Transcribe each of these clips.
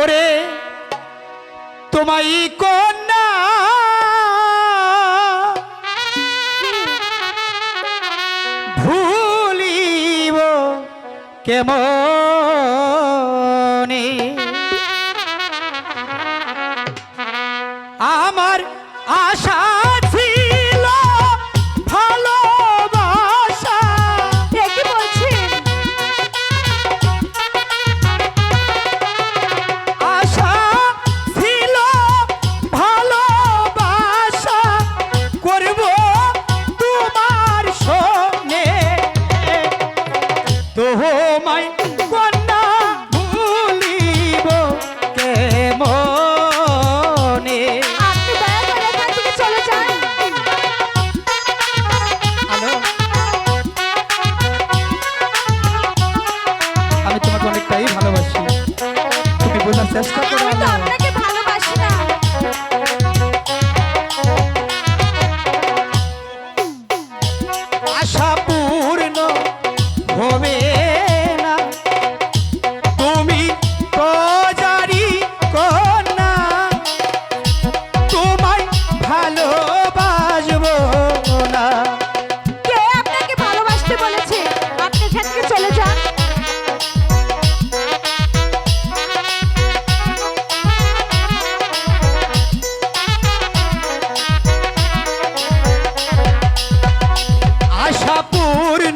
ওরে তোমায় কন্যা। ভুলিব কেমনে তোমায় কন্যা ভুলিব কেমনে? আপনি দয়া করে এখান থেকে চলে যান। আমি তোমাকে অনেকটাই ভালোবাসি। তুমি বোঝার চেষ্টা করো। Baixa por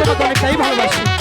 তোমাকে অনেকটাই ভালোবাসি।